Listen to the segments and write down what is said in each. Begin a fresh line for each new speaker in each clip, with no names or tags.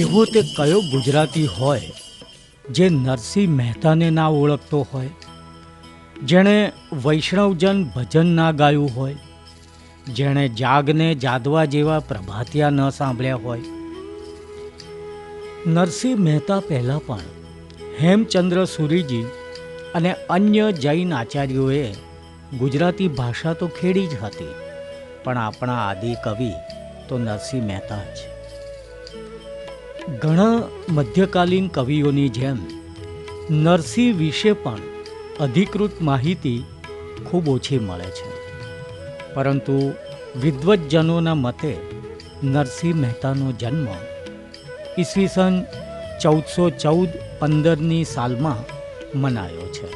એવો તે કયો ગુજરાતી હોય, જે નરસિંહ મહેતાને ના ઓળખતો હોય, જેણે વૈષ્ણવજન ભજન ના ગાયું હોય, જેણે જાગને જાદવા જેવા પ્રભાતિયા ન સાંભળ્યા હોય. નરસિંહ મહેતા પહેલાં પણ હેમચંદ્ર સુરીજી અને અન્ય જૈન આચાર્યોએ ગુજરાતી ભાષા તો ખેડી જ હતી, પણ આપણા આદિ કવિ તો નરસિંહ મહેતા જ. ઘણા મધ્યકાલીન કવિઓની જેમ, નરસિંહ વિશે પણ અધિકૃત માહિતી ખૂબ ઓછી મળે છે. પરંતુ વિદ્વજ્જનોના મતે, નરસિંહ મહેતાનો જન્મ ઈસવીસન ચૌદસો ચૌદ પંદરની સાલમાં મનાયો છે.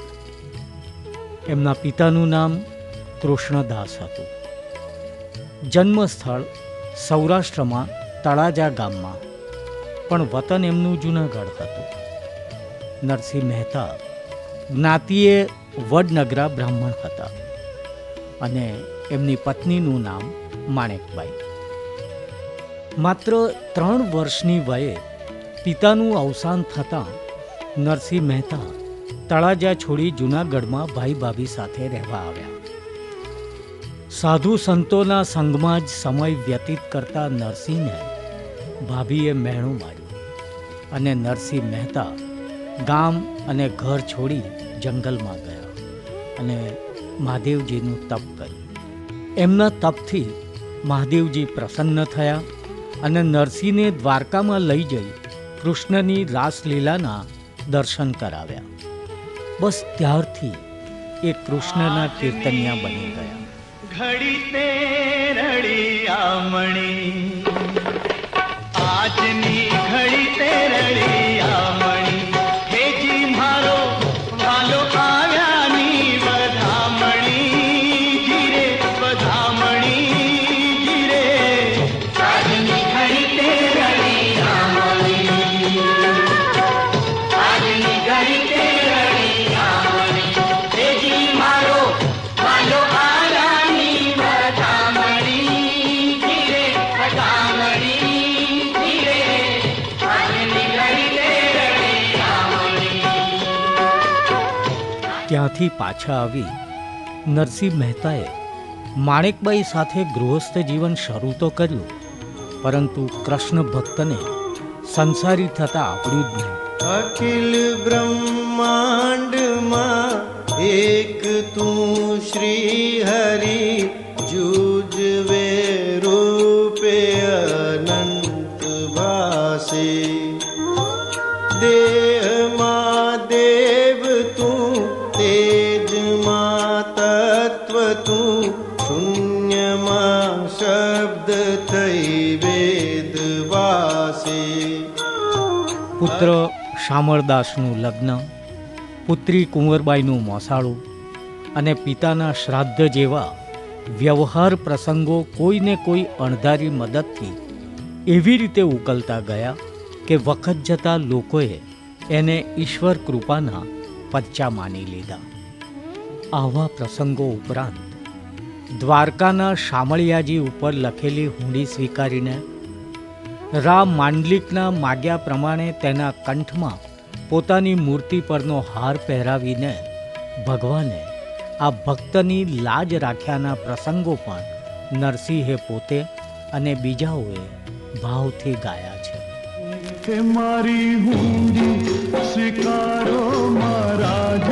એમના પિતાનું નામ કૃષ્ણદાસ હતું. જન્મસ્થળ સૌરાષ્ટ્રમાં તળાજા ગામમાં પણ વતન એમનું જૂનાગઢ હતું. નરસિંહ મહેતા જ્ઞાતિએ વડનગરા બ્રાહ્મણ હતા અને એમની પત્નીનું નામ માણેકબાઈ માત્ર ત્રણ વર્ષની વયે પિતાનું અવસાન થતાં નરસિંહ મહેતા તળાજા છોડી જૂનાગઢમાં ભાઈ ભાભી સાથે રહેવા આવ્યા. સાધુ સંતોના સંઘમાં જ સમય વ્યતીત કરતા નરસિંહને ભાભીએ મહેણું માર્યું અને નરસિંહ મહેતા ગામ અને ઘર છોડી જંગલમાં ગયા અને મહાદેવજીનું તપ કર્યું. એમના તપથી મહાદેવજી પ્રસન્ન થયા અને નરસિંહને દ્વારકામાં લઈ જઈ કૃષ્ણની રાસલીલાના દર્શન કરાવ્યા. બસ ત્યારથી એ કૃષ્ણના કીર્તનિયા બની ગયા.
ઘડી તે રડી नाचनी
ત્યાંથી પાછા આવી નરસિંહ મહેતાએ માણેકબાઈ સાથે ગૃહસ્થ જીવન શરૂ તો કર્યું, પરંતુ કૃષ્ણ ભક્તને સંસારી થતા આવડ્યું જ નહીં.
અખિલ બ્રહ્માંડમાં એક તું શ્રી તેજમાં તત્વ શબ્દ થઈ વેદ
પુત્ર શામળદાસનું લગ્ન, પુત્રી કુંવરબાઈનું મોસાળું અને પિતાના શ્રાદ્ધ જેવા વ્યવહાર પ્રસંગો કોઈને કોઈ અણધારી મદદથી એવી રીતે ઉકલતા ગયા કે વખત જતાં લોકોએ એને ઈશ્વર કૃપાના પચ્ચા માની લીધા. આવા પ્રસંગો ઉપરાંત દ્વારકાના શામળિયાજી ઉપર લખેલી હુંડી સ્વીકારીને રામ માંડલિકના માગ્યા પ્રમાણે તેના કંઠમાં પોતાની મૂર્તિ પરનો હાર પહેરાવીને ભગવાને આ ભક્તની લાજ રાખ્યાના પ્રસંગો પણ નરસિંહે પોતે અને બીજાઓએ ભાવથી ગાયા છે.
કે મારી હુંડી સ્વીકારો મહારાજ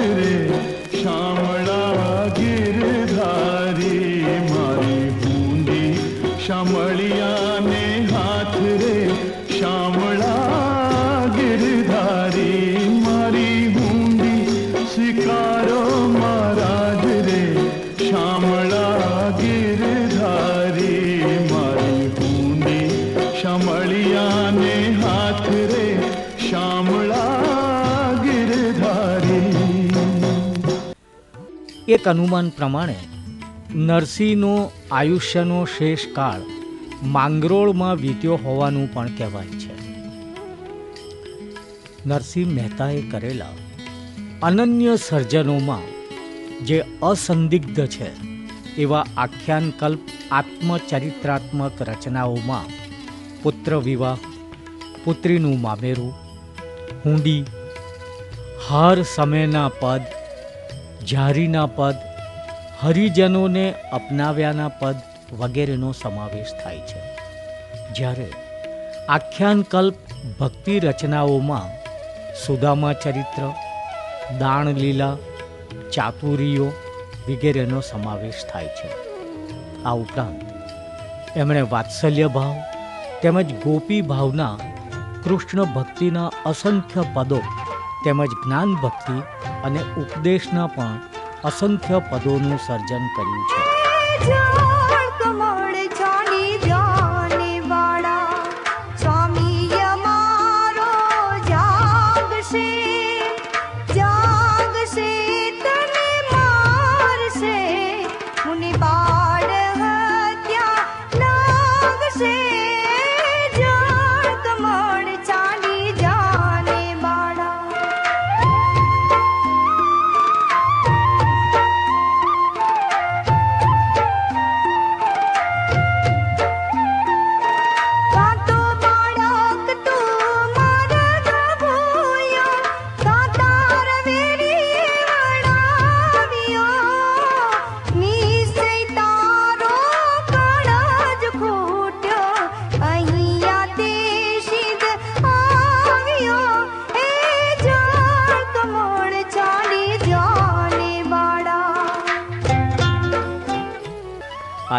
એક અનુમાન પ્રમાણે નરસિંહનો આયુષ્યનો શેષ કાળ માંગરોળમાં વીત્યો હોવાનું પણ કહેવાય છે. નરસિંહ મહેતાએ કરેલા અનન્ય સર્જનોમાં જે અસંદિગ્ધ છે, એવા આખ્યાનકલ્પ આત્મચરિત્રાત્મક રચનાઓમાં પુત્ર વિવાહ, પુત્રીનું મામેરું, હુંડી, હર સમયના પદ જારીના પદ, હરિજનોને અપનાવ્યાના પદ વગેરેનો સમાવેશ થાય છે. જ્યારે આખ્યાનકલ્પ ભક્તિ રચનાઓમાં સુદામા ચરિત્ર, દાણલીલા, ચાતુરીઓ વગેરેનો સમાવેશ થાય છે. આ ઉપરાંત એમણે વાત્સલ્ય ભાવ તેમજ ગોપી ભાવના કૃષ્ણ ભક્તિના અસંખ્ય પદો તેમજ જ્ઞાન ભક્તિ અને ઉપદેશના પણ અસંખ્ય પદોનું સર્જન કર્યું છે.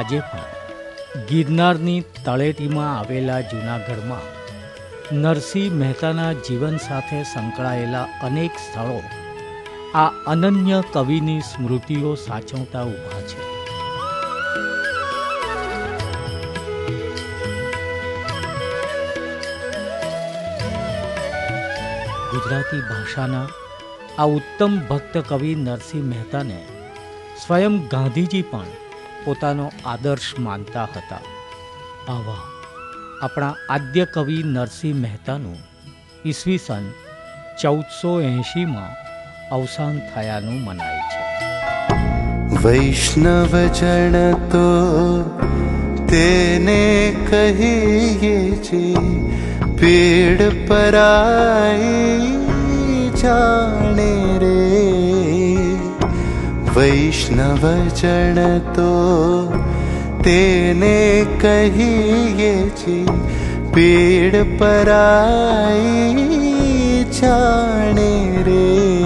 આજે પણ ગિરનારની તળેટીમાં આવેલા જૂનાગઢમાં નરસિંહ મહેતાના જીવન સાથે સંકળાયેલા અનેક સ્થળો આ અનન્ય કવિની સ્મૃતિઓ સાચવતા ઊભા છે. ગુજરાતી ભાષાના આ ઉત્તમ ભક્ત કવિ નરસિંહ મહેતાને સ્વયં ગાંધીજી પણ પોતાનો આદર્શ માનતા હતા. આવા. આપણા આદ્ય કવિ નરસિંહ મહેતાનું ઈસવીસન ચૌદસો એંશીમાં અવસાન થયાનું મનાય છે.
વૈષ્ણવજન તો તેને કહીએ છે પીડ પરાઈ જાણે રે. वैष्णवचन तो। तेने कहिए जी कहि पराई जाने रे।